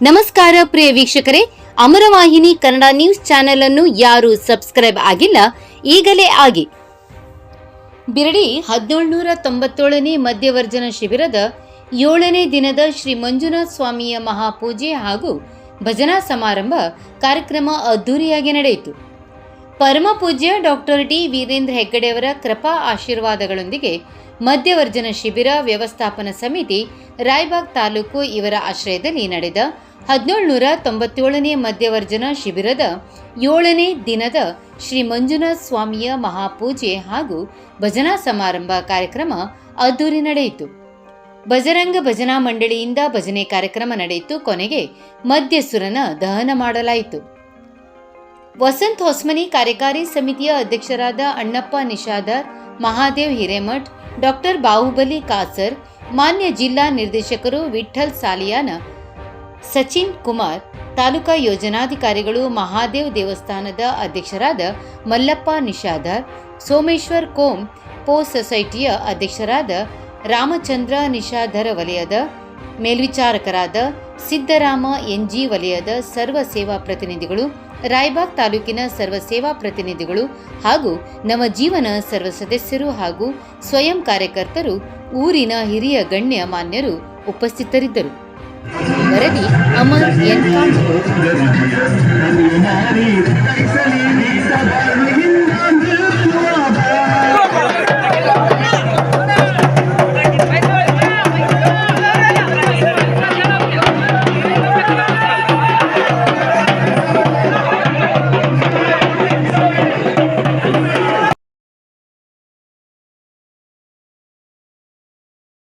ನಮಸ್ಕಾರ ಪ್ರಿಯ ವೀಕ್ಷಕರೇ, ಅಮರವಾಹಿನಿ Kannada news channel ಅನ್ನು ಯಾರು ಸಬ್ಸ್ಕ್ರೈಬ್ ಆಗಿಲ್ಲ, ಈಗಲೇ ಆಗಿ. ಬಿರಡಿ ಹದಿನೇಳುನೂರ ತೊಂಬತ್ತೇಳನೇ ಮಧ್ಯವರ್ಜನ ಶಿಬಿರದ ಏಳನೇ ದಿನದ ಶ್ರೀ ಮಂಜುನಾಥ ಸ್ವಾಮಿಯ ಮಹಾಪೂಜೆ ಹಾಗೂ ಭಜನಾ ಸಮಾರಂಭ ಕಾರ್ಯಕ್ರಮ ಅದ್ದೂರಿಯಾಗಿ ನಡೆಯಿತು. ಪರಮ ಪೂಜ್ಯ ಡಾಕ್ಟರ್ ಡಿ ವೀರೇಂದ್ರ ಹೆಗ್ಗಡೆಯವರ ಕೃಪಾ ಆಶೀರ್ವಾದಗಳೊಂದಿಗೆ ಮಧ್ಯವರ್ಜನ ಶಿಬಿರ ವ್ಯವಸ್ಥಾಪನಾ ಸಮಿತಿ, ರಾಯ್ಬಾಗ್ ತಾಲೂಕು ಇವರ ಆಶ್ರಯದಲ್ಲಿ ನಡೆದ ಹದಿನೇಳುನೂರ ತೊಂಬತ್ತೇಳನೇ ಮಧ್ಯವರ್ಜನ ಶಿಬಿರದ ಏಳನೇ ದಿನದ ಶ್ರೀ ಮಂಜುನಾಥ ಸ್ವಾಮಿಯ ಮಹಾಪೂಜೆ ಹಾಗೂ ಭಜನಾ ಸಮಾರಂಭ ಕಾರ್ಯಕ್ರಮ ಅದ್ದೂರಿ ನಡೆಯಿತು. ಬಜರಂಗ ಭಜನಾ ಮಂಡಳಿಯಿಂದ ಭಜನೆ ಕಾರ್ಯಕ್ರಮ ನಡೆಯಿತು. ಕೊನೆಗೆ ಮಧ್ಯಸುರನ ದಹನ ಮಾಡಲಾಯಿತು. ವಸಂತ್ ಹೊಸ್ಮನಿ ಕಾರ್ಯಕಾರಿ ಸಮಿತಿಯ ಅಧ್ಯಕ್ಷರಾದ ಅಣ್ಣಪ್ಪ ನಿಷಾದರ್, ಮಹಾದೇವ್ ಹಿರೇಮಠ್, ಡಾಕ್ಟರ್ ಬಾಹುಬಲಿ ಕಾಸರ್, ಮಾನ್ಯ ಜಿಲ್ಲಾ ನಿರ್ದೇಶಕರು ವಿಠಲ್ ಸಾಲಿಯಾನ, ಸಚಿನ್ ಕುಮಾರ್, ತಾಲೂಕಾ ಯೋಜನಾಧಿಕಾರಿಗಳು ಮಹಾದೇವ್ ದೇವಸ್ಥಾನದ ಅಧ್ಯಕ್ಷರಾದ ಮಲ್ಲಪ್ಪ ನಿಷಾದರ್, ಸೋಮೇಶ್ವರ್ ಕೋಮ್ ಪೋ ಸೊಸೈಟಿಯ ಅಧ್ಯಕ್ಷರಾದ ರಾಮಚಂದ್ರ ನಿಷಾಧರ ವಲಯದ ಮೇಲ್ವಿಚಾರಕರಾದ ಸಿದ್ದರಾಮ ಎನ್ಜಿ ವಲಯದ ಸರ್ವ ಸೇವಾ ಪ್ರತಿನಿಧಿಗಳು, ರಾಯಬಾಗ್ ತಾಲೂಕಿನ ಸರ್ವ ಸೇವಾ ಪ್ರತಿನಿಧಿಗಳು ಹಾಗೂ ನಮ್ಮ ಜೀವನ ಸರ್ವ ಸದಸ್ಯರು ಹಾಗೂ ಸ್ವಯಂ ಕಾರ್ಯಕರ್ತರು, ಊರಿನ ಹಿರಿಯ ಗಣ್ಯ ಮಾನ್ಯರು ಉಪಸ್ಥಿತರಿದ್ದರು. ವರದಿ ಅಮರ್ ಎನ್.